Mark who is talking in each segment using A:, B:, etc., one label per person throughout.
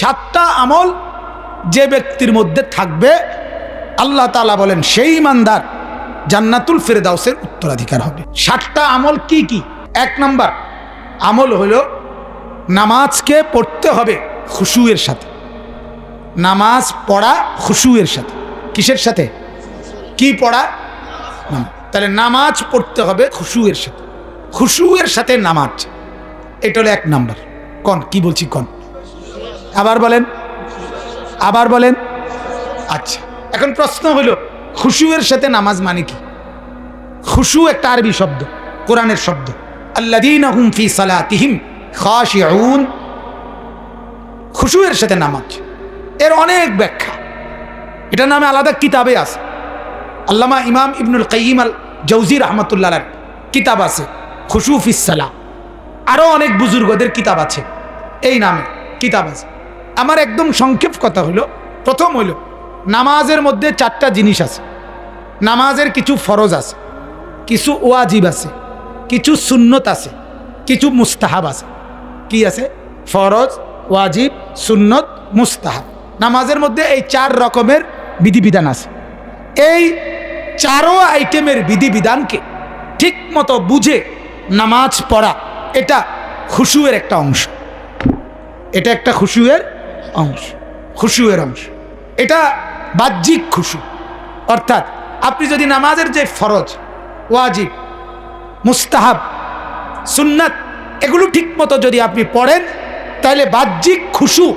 A: সাতটা আমল যে ব্যক্তির মধ্যে থাকবে, আল্লাহ তালা বলেন, সেই ইমানদার জান্নাতুল ফেরদাউসের উত্তরাধিকার হবে। সাতটা আমল কি কি? এক নাম্বার, আমল হলো নামাজকে পড়তে হবে খুশুয়ের সাথে। নামাজ পড়া খুশুয়ের সাথে। কিসের সাথে? কি পড়া? তাহলে নামাজ পড়তে হবে খুশুয়ের সাথে। খুশুয়ের সাথে নামাজ। এটা হলো এক নাম্বার। কন, কি বলছি কন? আবার বলেন। আবার বলেন। আচ্ছা এখন প্রশ্ন হলো, খুশুয়ের সাথে নামাজ মানে কি? খুশু একটা আরবি শব্দ, কোরআনের শব্দ। আল্লাযীনা হুম ফি খুশুয়ের সাথে নামাজ, এর অনেক ব্যাখ্যা। এটা নামে আলাদা কিতাবে আছে। আল্লামা ইমাম ইবনুল কাইম আল জৌজি রহমতুল্লাহ কিতাব আছে, খুশু ফিসালা আরও অনেক বুজুর্গদের কিতাব আছে, এই নামে কিতাব আছে। আমার একদম সংক্ষেপ কথা হলো, প্রথম হলো, নামাজের মধ্যে চারটা জিনিস আছে। নামাজের কিছু ফরজ আছে, কিছু ওয়াজিব আছে, কিছু সুন্নত আছে, কিছু মুস্তাহাব আছে। কি আছে? ফরজ, ওয়াজিব, সুন্নত, মুস্তাহাব। নামাজের মধ্যে এই চার রকমের বিধিবিধান আছে। এই চারো আইটেমের বিধিবিধানকে ঠিক মতো বুঝে নামাজ পড়া, এটা খুশুয়ের একটা অংশ। এটা একটা খুশুয়ের অংশ, খুশুয়ের অংশ। এটা বাহ্যিক খুশু। অর্থাৎ আপনি যদি নামাজের যে ফরজ, ওয়াজিব, মুস্তাহাব, সুন্নাত, এগুলো ঠিক মতো যদি আপনি পড়েন, তাহলে বাহ্যিক খুশু,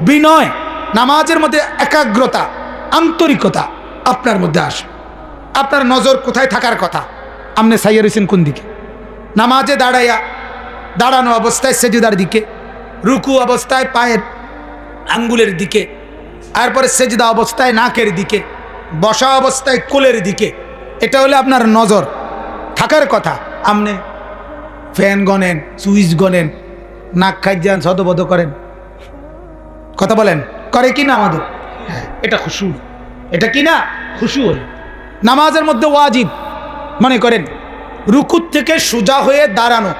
A: বিনয়, নামাজের মধ্যে একাগ্রতা, আন্তরিকতা আপনার মধ্যে আসে আপনার নজর কোথায় থাকার কথা? আপনি সাইয়ার হোসেন কোন দিকে? নামাজে দাঁড়াইয়া দাঁড়ানো অবস্থায় সেজুদার দিকে, রুকু অবস্থায় পায়ের আঙ্গুলের দিকে তারপরে সেজদা অবস্থায় নাকের দিকে বসা অবস্থায় কোলের দিকে। এটা হলে আপনার নজর। থাকার কথা আপনি ফ্যান গনেন সুইচ গনেন নাক খাইজান সদবদ করেন। কথা বলেন করে কি না আমাদের? হ্যাঁ, এটা খুশু। এটা কি না? খুশু হল। নামাজের মধ্যে ওয়াজিব। মনে করেন রুকুর থেকে সোজা হয়ে দাঁড়ানো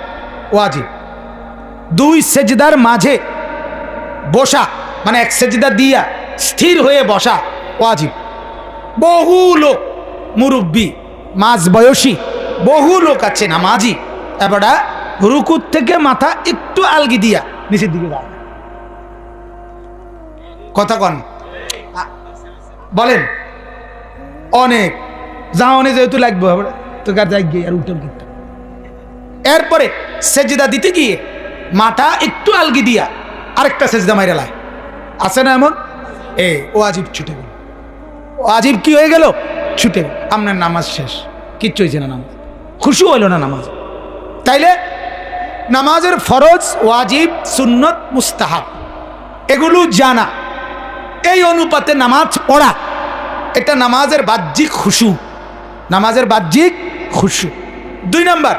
A: ওয়াজিব। দুই সেজদার মাঝে বসা মানে এক সেজদা দিয়া স্থির হয়ে বসা ওয়াজিব। বহু লোক মুরব্বী, মাঝ বয়সী, বহু লোক আছে না নামাজি এবারা রুকুর থেকে মাথা একটু আলগি দিয়া নিচের দিকে দাঁড়ায়। কথা কন। বলেন। অনেক। যাওয়ানে যেহেতু লাগবে হবে তো গার যাই গিয়ে আর উল্টো দিকটা এরপরে সেজদা দিতে গিয়ে মাথা একটু আলগি দিয়া আরেকটা সেজদা মাইরা লাই আছে না এমন? এ, ও আজিব ছুটে গেল। ও আজিব কি হয়ে গেল? ছুটে। আপনার নামাজ শেষ। কিচ্ছু হয়েছে না নামাজ। খুশি হইল না নামাজ। তাইলে নামাজের ফরজ, ওয়াজিব, সুন্নত, মুস্তাহাব, এগুলো জানা। এই অনুপাতে নামাজ পড়া, এটা নামাজের বাহ্যিক খুশু। নামাজের বাহ্যিক খুশু। দুই নাম্বার,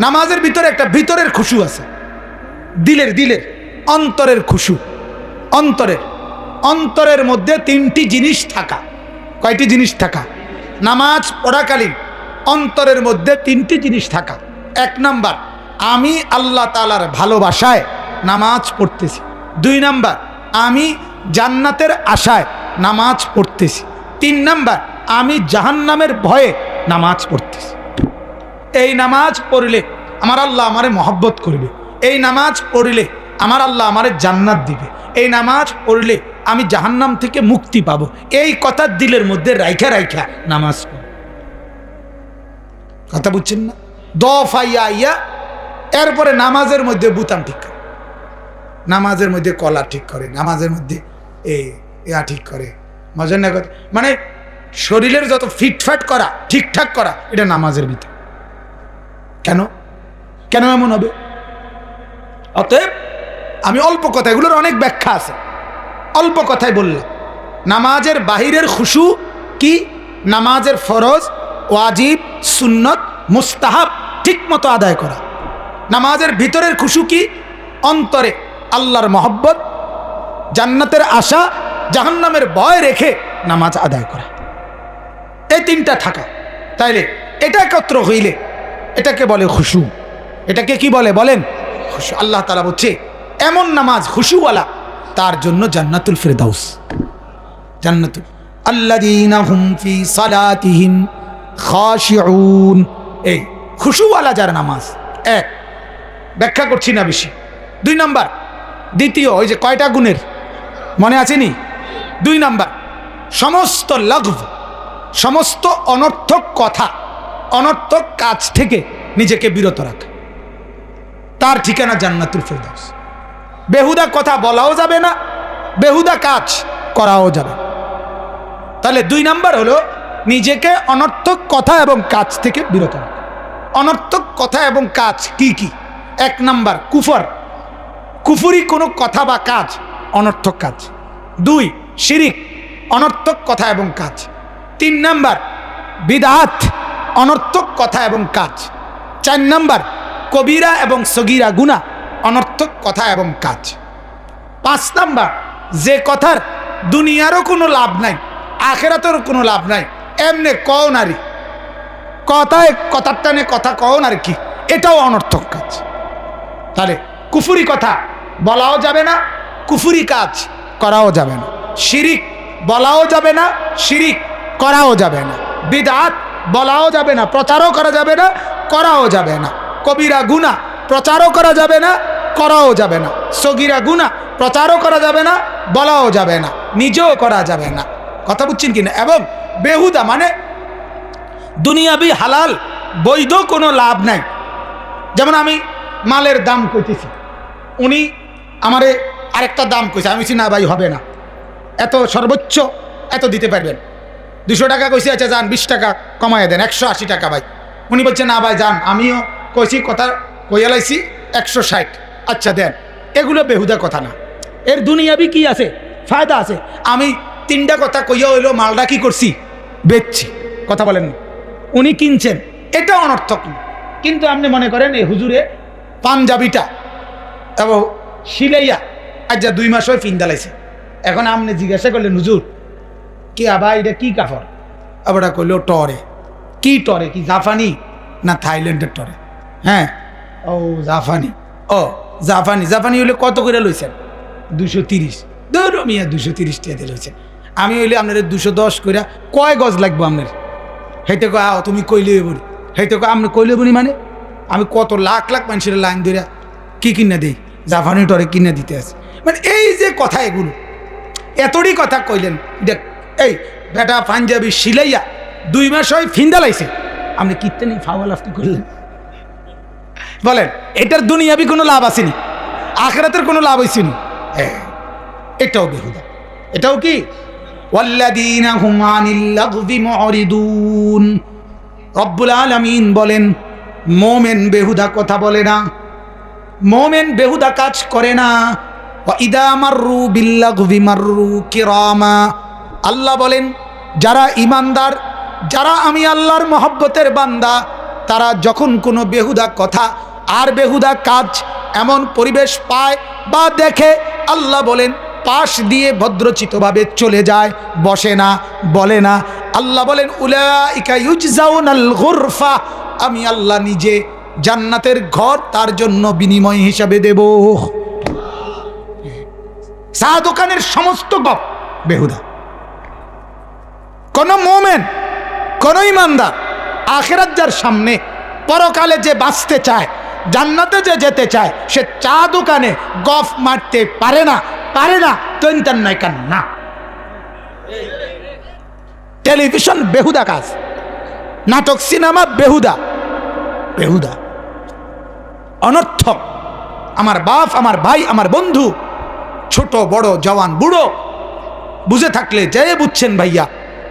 A: নামাজের ভিতরে একটা ভিতরের খুশু আছে। দিলের দিলের, অন্তরের খুশু। অন্তরের অন্তরের মধ্যে তিনটি জিনিস থাকা। কয়টি জিনিস থাকা? নামাজ পড়াকালীন অন্তরের মধ্যে তিনটি জিনিস থাকা। এক নাম্বার, আমি আল্লাহ তালার ভালোবাসায় নামাজ পড়তেছি। দুই নাম্বার, আমি জান্নাতের আশায় নামাজ পড়তেছি। তিন নাম্বার, আমি জাহান্নামের ভয়ে নামাজ পড়তেছি। এই নামাজ পড়লে আমার আল্লাহ আমারে মহব্বত করবে। এই নামাজ পড়লে আমার আল্লাহ আমারে জান্নাত দিবে। এই নামাজ পড়লে আমি জাহান্নাম থেকে মুক্তি পাবো। এই কথা দিলের মধ্যে রাইখা রাইখা নামাজ কথা বুঝছেন না? দফাইয়া ইয়া, এরপরে নামাজের মধ্যে বুতাম ঠিক করে। নামাজের মধ্যে কলা ঠিক করে, নামাজের মধ্যে এ, ইয়া ঠিক করে। মজার না কথা? মানে শরীরের যত ফিটফাট করা ঠিকঠাক করা, এটা নামাজের ভিতর। কেন? কেন এমন হবে? অতএব আমি অল্প কথা, এগুলোর অনেক ব্যাখ্যা আছে। অল্প কথায় বললাম। নামাজের বাহিরের খুশু কি? নামাজের ফরজ, ওয়াজিব, সুন্নত, মুস্তাহাব ঠিক মতো আদায় করা। নামাজের ভিতরের খুশু কি? অন্তরে আল্লাহর মহব্বত, জান্নাতের আশা, জাহান্নামের ভয় রেখে নামাজ আদায় করা। এই তিনটা থাকা। তাইলে এটা একত্র হইলে এটাকে বলে খুশু। এটাকে কি বলে বলেন? খুশু। আল্লাহ তালা বলছে এমন নামাজ খুশুওয়ালা, তার জন্য জান্নাতুল ফেরদাউস। জান্নাতুল। আল্লাযীনা হুম ফি সালাতিহিম খাশিউন। এই খুশুওয়ালা যার নামাজ। এক, ব্যাখ্যা করছি না বেশি। দুই নাম্বার। দ্বিতীয়, ওই যে কয়টা গুণের? মনে আছেনি দুই নাম্বার। সমস্ত লঘব, সমস্ত অনর্থক কথা, অনর্থক কাজ থেকে নিজেকে বিরত রাখা। তার ঠিকানা জান্নাতুল ফেরদাউস। বেহুদা কথা বলাও যাবে না, বেহুদা কাজ করাও যাবে। তাহলে দুই নাম্বার হলো নিজেকে অনর্থক কথা এবং কাজ থেকে বিরত অনর্থক কথা এবং কাজ কি কি? এক নাম্বার, কুফর। কুফুরি কোনো কথা বা কাজ অনর্থক কাজ। দুই, শিরিক, অনর্থক কথা এবং কাজ। তিন নাম্বার, বিদাত, অনর্থক কথা এবং কাজ। চার নাম্বার, কবিরা এবং সগিরা গুণা অনর্থক কথা এবং কাজ। পাঁচ নাম্বার, যে কথার দুনিয়ারও কোনো লাভ নাই, আখেরাতেরও কোনো লাভ নাই, এমনে কও নারী। কথায় কথার টানে কথা কও আর কি? এটাও অনর্থক কাজ। তাহলে কুফুরি কথা বলাও যাবে না, কুফুরি কাজ করাও যাবে না। শিরিক বলাও যাবে না, শিরিক করাও যাবে না। বিদাত বলাও যাবে না, প্রচারও করা যাবে না, করাও যাবে না। কবিরা গুণা প্রচারও করা যাবে না করাও যাবে না। সগিরা গুণা প্রচারও করা যাবে না, বলাও যাবে না, নিজেও করা যাবে না। কথা বুঝছেন কিনা এবং বেহুদা মানে দুনিয়াবি হালাল বৈধ কোনো লাভ নাই। যেমন আমি মালের দাম কইতেছি, উনি আমারে আরেকটা দাম কইছে, আমি বলছি, না ভাই, হবে না। এত সর্বোচ্চ এত দিতে পারবেন। দুশো টাকা কইছে আচ্ছা যান, বিশ টাকা কমায় দেন, একশো আশি টাকা ভাই। উনি বলছে, না ভাই, যান। আমিও কইছি, কথা কইয়ালাইছি একশো ষাট। আচ্ছা দেন। এগুলো বেহুদা কথা না। এর দুনিয়াবি কি আছে? ফায়দা আছে। আমি তিনটা কথা কইয়া হইল, মালটা কি করছি? বেচছি। কথা বলেন উনি কিনছেন। এটা অনর্থক কিন্তু আপনি মনে করেন, এই হুজুরে পাঞ্জাবিটা এবং সিলাইয়া আজ দুই মাস হয় ফিন্দালাইছে এখন আপনি জিজ্ঞাসা করলেন, হুজুর, কি আবার এটা কি কাফর? আবার কইল, টরে। কি টরে? কি জাফানি না থাইল্যান্ডের টরে? হ্যাঁ? ও, জাফানি। ও জাফানি জাফানি হইলে কত করে লইছেন? দুশো তিরিশ। ধরো মিয়া দুশো তিরিশ টাকা লইছেন। আমি হইলে আপনার দুশো দশ করে কয় গজ লাগবো আপনার? হেঁটে কয় আও তুমি কইলে বলি হেঁটে কয়, আপনি কইলে বলি মানে? আমি কত লাখ লাখ মানুষের লাইন ধরে কি কিনে দেই? জাফানি টরে কিনে দিতে আছে। মানে এই যে কথা এগুলো এতটি কথা কইলেন, দেখ, এই বেটা পাঞ্জাবি সিলাইয়া দুই মাস হয় ফিন্দালাইছে আপনি কীর্তে নেই ফাওয়াল আপনি করলেন? বলেন এটার দুনিয়াবি কোনো লাভ আসেনি আখরাতের কোনো লাভ হয়েছেনি হ্যাঁ এটাও বেহুদা। এটাও কি? রব্বুল আলামিন বলেন মোমেন বেহুদা কথা বলে না মোমেন বেহুদা কাজ করে না। ওয়া ইদা মাররু বিল্লাগবি মাররু কিরামা। আল্লাহ বলেন যারা ইমানদার যারা আমি আল্লাহর মহব্বতের বান্দা তারা যখন কোনো বেহুদা কথা আর বেহুদা কাজ এমন পরিবেশ পায় বা দেখে আল্লাহ বলেন, পাশ দিয়ে ভদ্রচিতভাবে চলে যায়, বসে না, বলে না। আল্লাহ বলেন, উলাইকা আমি আল্লাহ নিজে জান্নাতের ঘর তার জন্য বিনিময় হিসাবে দেব। চা দোকানের সমস্ত গপ, বেহুদা। কোন মোমেন, কোন ইমানদার, আখেরাত সামনে পরকালে যে বাঁচতে চায় জান্নাতে যে যেতে চায়, সে চা দোকানে গফ মারতে পারে না পারে না, তৈন্তার নাই কান না টেলিভিশন বেহুদা কাজ, নাটক সিনেমা বেহুদা বেহুদা। অনর্থক, আমার বাপ, আমার ভাই, আমার বন্ধু, ছোট, বড়, জওয়ান, বুড়ো, বুঝে থাকলে যে বুঝছেন ভাইয়া,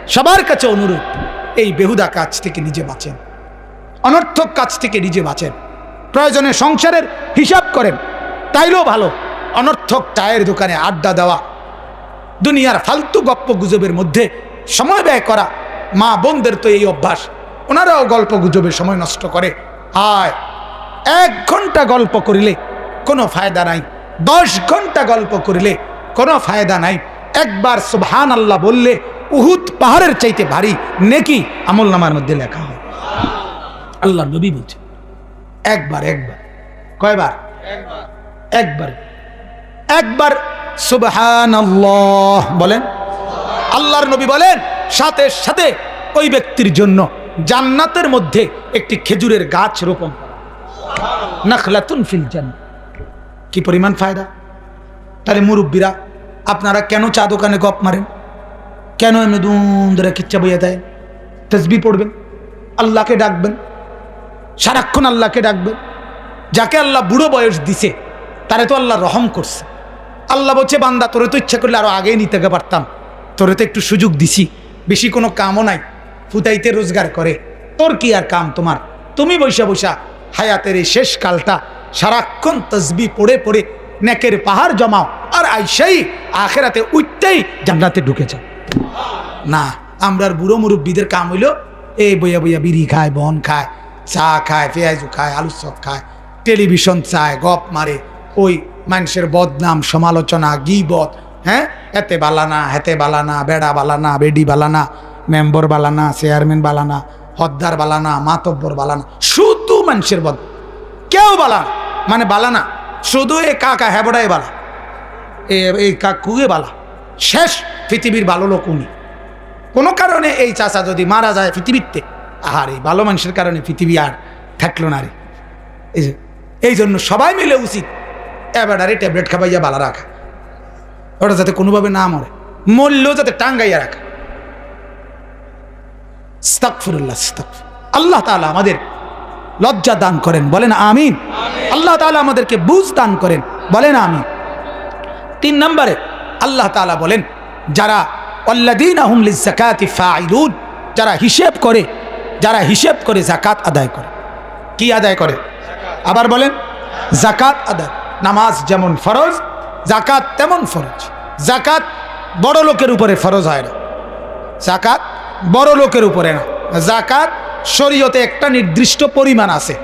A: সবার কাছে অনুরোধ, এই বেহুদা কাজ থেকে নিজে বাঁচেন। অনর্থক কাজ থেকে নিজে বাঁচেন। প্রয়োজনে সংসারের হিসাব করেন। তাইলেও ভালো। অনর্থক চায়ের দোকানে আড্ডা দেওয়া, দুনিয়ার ফালতু গপ্প গুজবের মধ্যে সময় ব্যয় করা মা বোনদের তো এই অভ্যাস। ওনারাও গল্প গুজবে সময় নষ্ট করে। আয় এক ঘণ্টা গল্প করিলে কোনো ফায়দা নাই। দশ ঘণ্টা গল্প করিলে কোনো ফায়দা নাই। একবার সুবহান আল্লাহ বললে উহুদ পাহাড়ের চাইতে ভারী, নেকি আমল নামার মধ্যে লেখা হয়। আল্লাহ নবী বলছে একবার একবার। কয়বার? একবার। একবার সুবহান বলেন। আল্লাহর নবী বলেন, সাথে সাথে ওই ব্যক্তির জন্য জান্নাতের মধ্যে একটি খেজুরের গাছ রোপণ। নাখলাতুন ফিল জান্নাত কি পরিমাণ ফায়দা? তাহলে মুরব্বীরা, আপনারা কেন চা দোকানে গপ মারেন? কেন এমনি দুম ধরে কিচ্ছা বইয়া দেয়? তসবি পড়বেন? আল্লাহকে ডাকবেন? সারাক্ষণ আল্লাহকে ডাকবেন যাকে আল্লাহ বুড়ো বয়স দিছে, তারে তো আল্লাহ রহম করছে। আল্লাহ বলছে, বান্দা, তোরে তো ইচ্ছা করলে আরও আগেই নিতে পারতাম। তোরে তো একটু সুযোগ দিছি। বেশি কোনো কামও নাই। ফুতাইতে রোজগার করে। তোর কি আর কাম তোমার? তুমি বৈশা বৈশা হায়াতের এই শেষ কালটা সারাক্ষণ তসবি পড়ে পড়ে নেকের পাহাড় জমাও আর আইসাই আখেরাতে উঠতেই জান্নাতে ঢুকে যাও। না, আমরা বুড়ো মুরব্বীদের কাম হইল, এই বইয়া বইয়া বিড়ি খায়, বন খায় চা খায় পেঁয়াজু খায় আলু চপ খায় টেলিভিশন চায় গপ মারে ওই মানুষের বদনাম সমালোচনা গিবত হ্যাঁ এতে বালানা হেতে বালানা বেড়া বালানা বেডি বালানা মেম্বর বালানা চেয়ারম্যান বালানা হদ্দার বালানা মাতব্বর বালানা শুধু মানুষের বদ কেউ বালানা মানে বালানা শুধু এ কাকা হ্যাবড়াই বালা এই কাকুয়ে বালা শেষ পৃথিবীর ভালো লোক উনি কোনো কারণে এই চাচা যদি মারা যায় পৃথিবীতে আহার, ভালো মানুষের কারণে পৃথিবী আর থাকল না রে। এই যে, এই জন্য সবাই মিলে উচিত এবারে ট্যাবলেট খাবাইয়া বালা রাখা। ওটা যাতে কোনোভাবে না মরে, মরলেও যাতে টাঙ্গাইয়া রাখা। আল্লাহ তাআলা আমাদের লজ্জা দান করেন, বলেন আমিন। আল্লাহ তাআলা আমাদেরকে বুঝ দান করেন, বলেন আমিন। তিন নম্বরে আল্লাহ তাআলা বলেন, যারা অল্লাদিন জাকাতি ফাইলুন যারা হিসেব করে যারা হিসেব করে জাকাত আদায় করে। কি আদায় করে? আবার বলেন জাকাত আদায়। নামাজ যেমন ফরজ জাকাত তেমন ফরজ। জাকাত বড় লোকের উপরে ফরজ হয় না। জাকাত বড় লোকের উপরে না। জাকাত শরীয়তে একটা নির্দিষ্ট পরিমাণ আছে।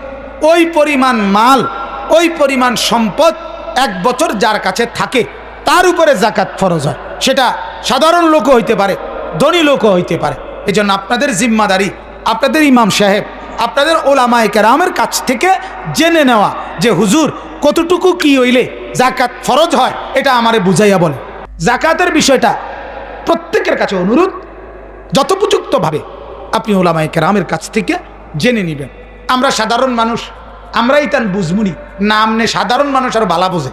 A: ওই পরিমাণ মাল, ওই পরিমাণ সম্পদ এক বছর যার কাছে থাকে, তার উপরে জাকাত ফরজ হয়। সেটা সাধারণ লোকও হইতে পারে, ধনী লোকও হইতে পারে। এই জন্য আপনাদের জিম্মাদারি আপনাদের ইমাম সাহেব, আপনাদের ওলামায় কেরামের কাছ থেকে জেনে নেওয়া যে হুজুর কতটুকু কি হইলে জাকাত ফরজ হয়, এটা আমারে বুঝাইয়া বলে। জাকাতের বিষয়টা প্রত্যেকের কাছে অনুরোধ, যথোপযুক্তভাবে আপনি ওলামায় কেরামের কাছ থেকে জেনে নেবেন। আমরা সাধারণ মানুষ, আমরাই তান বুঝমুনি না আমনে সাধারণ মানুষ আর বালা বোঝে।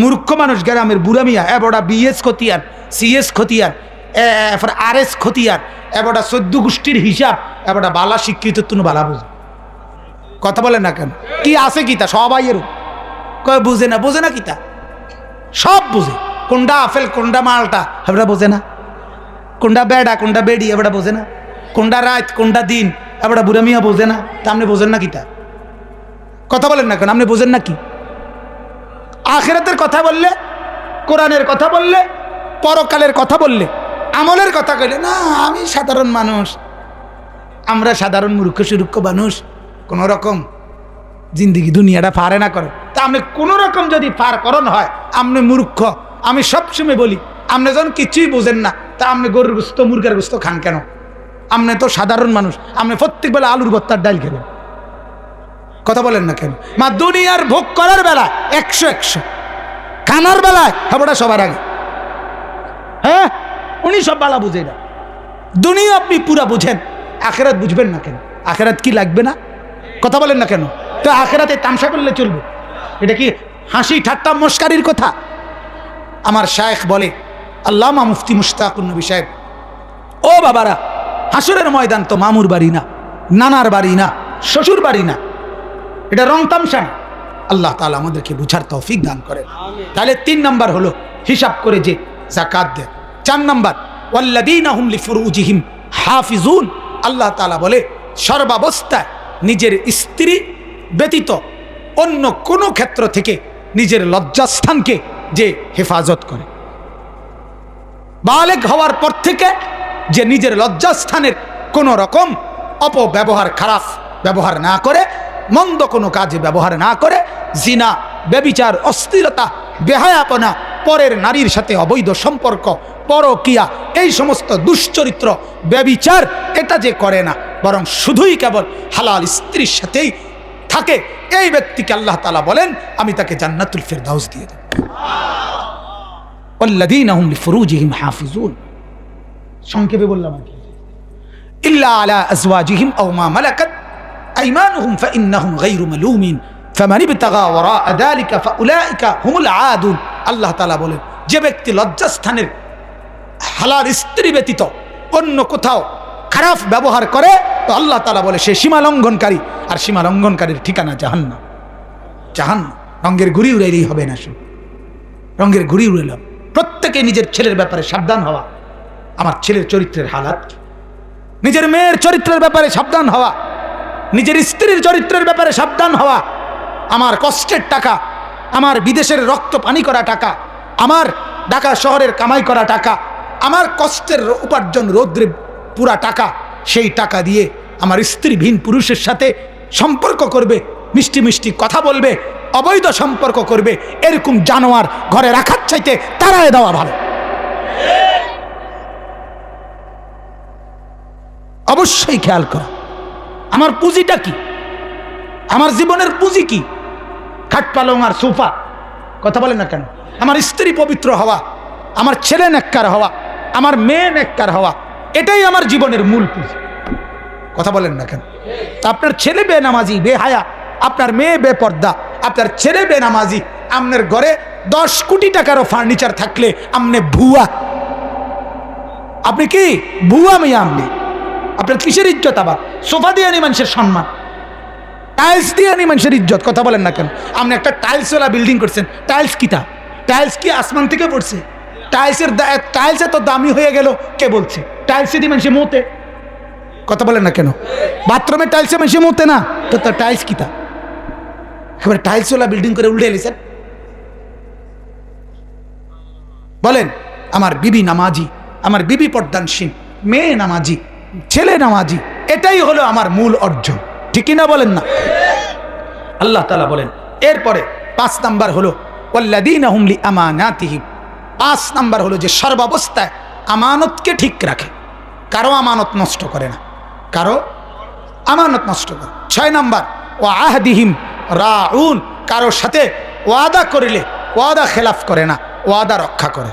A: মূর্খ মানুষ, গ্রামের বুড়ামিয়া এবড়া, বিএস খতিয়ার সিএস খতিয়ার এরপর আর এস খতিয়ার এবড়া চোদ্দ গোষ্ঠীর হিসাব এবড়া বালা শিক্ষিত তুমি বালা বোঝে। কথা বলেন না কেন? কি আছে কিতা সবাই এর কয়, বুঝে না, বোঝে না কিতা সব বুঝে। কোনটা আফেল কোনটা মালটা এবড়া বোঝে না। কোনটা বেড়া কোনটা বেড়ি এবড়া বোঝে না। কোনটা রাত কোনটা দিন এবড়া বুড়ামিয়া বোঝে না। তা আপনি বোঝেন না কিতা কথা বলেন না কেন? আপনি বোঝেন না কি? আখেরাতের কথা বললে, কোরআনের কথা বললে, পরকালের কথা বললে আমলের কথা কইলে, না, আমি সাধারণ মানুষ। আমরা সাধারণ মূর্খ সুরক্ষ মানুষ। কোনো রকম জিন্দিগি দুনিয়াটা পারে না করে। তা আপনি কোনো রকম যদি পার করণ হয় আপনি মূর্খ। আমি সবসময় বলি আপনি যখন কিছুই বোঝেন না, তা আপনি গরুর গুস্ত, মুরগের গুস্ত খান কেন? আপনি তো সাধারণ মানুষ। আপনি প্রত্যেক বেলা আলুর ভত্তার ডাল খেবেন কথা বলেন না কেন? মা, দুনিয়ার ভোগ করার বেলা একশো একশো। খানার বেলায়, খবরটা সবার আগে। হ্যাঁ? উনি সব বালা বুঝে না। দুনিয়া আপনি পুরা বুঝেন, আখেরাত বুঝবেন না কেন? আখেরাত কি লাগবে না? কথা বলেন না কেন? তো আখেরাতে তামসা করলে চলবে। এটা কি হাসি ঠাট্টা মস্কারির কথা? আমার শায়েখ বলে, আল্লামা মুফতি মুশতাকুর নবী সাহেব, ও বাবারা, হাসুরের ময়দান তো মামুর বাড়ি না, নানার বাড়ি না, শ্বশুর বাড়ি না। এটা রং তামসা না। আল্লাহ তালা আমাদেরকে বুঝার তৌফিক দান করে তাহলে তিন নাম্বার হলো হিসাব করে যে জাকাত দেয় চার নাম্বার ওয়াল্লাদিনা হাফিজুন। আল্লাহ তালা বলে, সর্বাবস্থায় নিজের স্ত্রী ব্যতীত অন্য কোনো ক্ষেত্র থেকে নিজের লজ্জাস্থানকে যে হেফাজত করে। বালেক হওয়ার পর থেকে যে নিজের লজ্জাস্থানের কোনো রকম অপব্যবহার, খারাপ ব্যবহার না করে মন্দ কোনো কাজে ব্যবহার না করে, জিনা, ব্যবিচার, অস্থিরতা, বেহায়াপনা, পরের নারীর সাথে অবৈধ সম্পর্ক, পরকিয়া, এই সমস্ত দুশ্চরিত্র, ব্যবিচার, এটা যে করে না, বরং শুধুই কেবল হালাল স্ত্রীর সাথেই থাকে। এই ব্যক্তিকে আল্লাহ তালা বলেন, আমি তাকে জান্নাতুল ফেরদাউস দিয়ে দেব। অল্লাদিন আহম হাফিজুল সংক্ষেপে বললাম আর কি। ইল্লা আলা আজওয়াজিহিম মা মালাকাত। আইমানুহুম ফাইন্নাহুম গায়রু মালুমিন ফামান ইবতাগা ওয়ারাআ যালিকা ফাউলাইকা হুমুল আদুন আল্লাহ তাআলা বলেন, যে ব্যক্তি লজ্জাস্থানের হালাল স্ত্রী ব্যতীত অন্য কোথাও খারাপ ব্যবহার করে, তো আল্লাহ তাআলা বলে সে সীমা লঙ্ঘনকারী। আর সীমা লঙ্ঘনকারীর ঠিকানা জাহান্নাম। জাহান্নাম রঙ্গের ঘুরি উড়াইলেই হবে না শুধু রঙের ঘুরি উড়েলাম প্রত্যেকে নিজের ছেলের ব্যাপারে সাবধান হওয়া। আমার ছেলের চরিত্রের হালাত নিজের মেয়ের চরিত্রের ব্যাপারে সাবধান হওয়া। নিজের স্ত্রীর চরিত্রের ব্যাপারে সাবধান হওয়া, আমার কষ্টের টাকা, আমার বিদেশের রক্ত পানি করা টাকা, আমার ঢাকা শহরের কামাই করা টাকা, আমার কষ্টের উপার্জন রৌদ্রে পুরা টাকা, সেই টাকা দিয়ে আমার স্ত্রী ভিন পুরুষের সাথে সম্পর্ক করবে, মিষ্টি মিষ্টি কথা বলবে, অবৈধ সম্পর্ক করবে, এরকম জানোয়ার ঘরে রাখার চাইতে তারায় দেওয়া ভালো। অবশ্যই খেয়াল করো। আমার পুঁজিটা কি? আমার জীবনের পুঁজি কি? খাট পালং আর সোফা, কথা বলে না কেন? আমার স্ত্রী পবিত্র হওয়া, আমার ছেলে নেককার হওয়া, আমার মেয়ে নেককার হওয়া, এটাই আমার জীবনের মূল পুঁজি। কথা বলেন না কেন? তা আপনার ছেলে বেনামাজি, বেহায়া, আপনার মেয়ে বেপর্দা, আপনার ছেলে বেনামাজি আপনার ঘরে দশ কোটি টাকারও ফার্নিচার থাকলে আপনি ভুয়া। আপনি কি? ভুয়া মেয়ে আপনি আপনার কিসের ইজ্জত আবার? সোফা দিয়ে আনি মানুষের সম্মান। টাইলস দিয়ে আনি মানুষের ইজ্জত, কথা বলেন না কেন? আপনি একটা টাইলসওয়ালা বিল্ডিং করছেন, টাইলস কিতা টাইলস কি আসমান থেকে পড়ছে? টাইলসের টাইলস এত দামি হয়ে গেল, কে বলছে? টাইলসে দিয়ে মানুষের মতে কথা বলেন না কেন? বাথরুমে টাইলসে মানুষের মতে না? তো তার টাইলস কিতা এবার টাইলসওয়ালা বিল্ডিং করে উল্টে এলিছেন বলেন, আমার বিবি নামাজি, আমার বিবি পর্দানসীন মেয়ে নামাজি। ছেলে নামাজি, এটাই হলো আমার মূল অর্জন। ঠিকই না বলেন না? আল্লাহ তালা বলেন, এরপরে পাঁচ নাম্বার হলো হুমলি আমানাতিহিম পাঁচ নাম্বার হলো যে, সর্বাবস্থায় আমানতকে ঠিক রাখে। কারও আমানত নষ্ট করে না, কারও আমানত নষ্ট করে ছয় নাম্বার ও আহদিহিম রাউন কারোর সাথে ওয়াদা করিলে ওয়াদা খেলাফ করে না, ওয়াদা রক্ষা করে।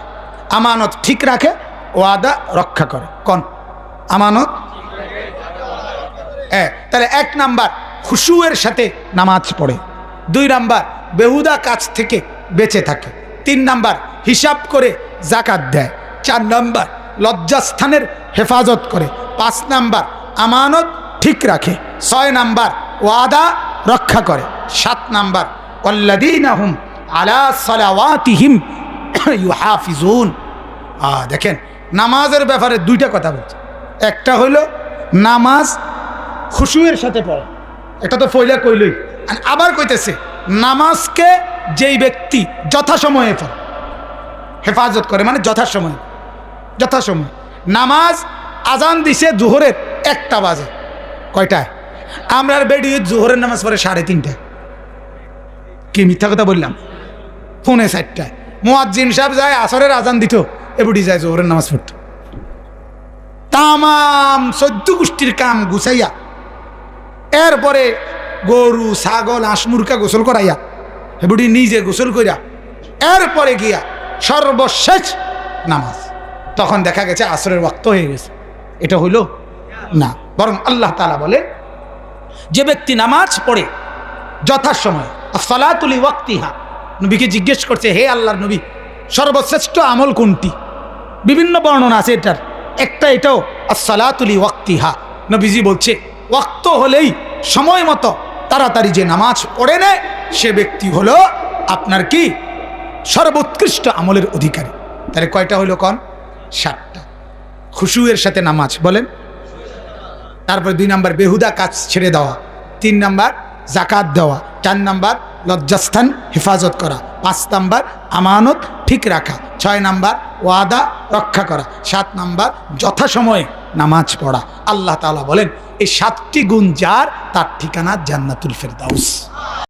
A: আমানত ঠিক রাখে, ওয়াদা রক্ষা করে। কোন? আমানত? হ্যাঁ তাহলে এক নাম্বার, খুশুয়ের সাথে নামাজ পড়ে। দুই নাম্বার, বেহুদা কাজ থেকে বেঁচে থাকে। তিন নাম্বার, হিসাব করে জাকাত দেয়। চার নাম্বার, লজ্জাস্থানের হেফাজত করে। পাঁচ নাম্বার, আমানত ঠিক রাখে। ছয় নাম্বার, ওয়াদা রক্ষা করে। সাত নাম্বার অল্লাদিনাহুম আলা সালাওয়াতিহিম ইউহাফিজুন। দেখেন, নামাজের ব্যাপারে দুইটা কথা বলছে। একটা হইল নামাজ খুশুয়ের সাথে পড়ে। এটা তো ফইলা কইলই। আবার কইতেছে, নামাজকে যেই ব্যক্তি যথাসময়ে পড়ে, হেফাজত করে মানে যথাসময়ে যথাসময়ে। নামাজ আজান দিছে জোহরের একটা বাজে, কয়টায়? আমরা বেডি জোহরের নামাজ পড়ে সাড়ে তিনটায়। কি মিথ্যা কথা বললাম? ফোনে চারটায়। মোয়াজ্জিন সাহেব যায়, আসরের আজান দিত এবুডি যায় জোহরের নামাজ পড়তো। তামাম সদ্য গোষ্ঠীর কাম গুছাইয়া, এরপরে গরু, ছাগল, হাঁস মুরকা গোসল করাইয়া এবুডি নিজে গোসল করিয়া এরপরে গিয়া সর্বশেষ নামাজ। তখন দেখা গেছে আসরের ওয়াক্ত হয়ে গেছে। এটা হইল না, বরং আল্লাহ তালা বলে, যে ব্যক্তি নামাজ পড়ে যথাসময় সলাতুলি ওয়াক্তিহা নবীকে জিজ্ঞেস করছে, হে আল্লাহর নবী, সর্বশ্রেষ্ঠ আমল কোনটি? বিভিন্ন বর্ণনা আছে এটার। একটা এটাও, আসসালাতুলি ওয়াক্তিহা। নবীজি বলছে, ওয়াক্ত হলেই সময় মতো তাড়াতাড়ি যে নামাজ পড়ে নেয়, সে ব্যক্তি হলো আপনার কি? সর্বোৎকৃষ্ট আমলের অধিকারী। তাহলে কয়টা হইল কন? সাতটা। খুশুয়ের সাথে নামাজ, বলেন। তারপর দুই নাম্বার, বেহুদা কাজ ছেড়ে দেওয়া। তিন নাম্বার জাকাত দেওয়া। চার নাম্বার, লজ্জাস্থান, হেফাজত করা। পাঁচ নাম্বার আমানত ঠিক রাখা, ছয় নাম্বার ওয়াদা রক্ষা করা, সাত নাম্বার যথাসময়ে নামাজ পড়া। আল্লাহ তালা বলেন, এই সাতটি গুণ যার, তার ঠিকানা জান্নাতুল ফেরদাউস।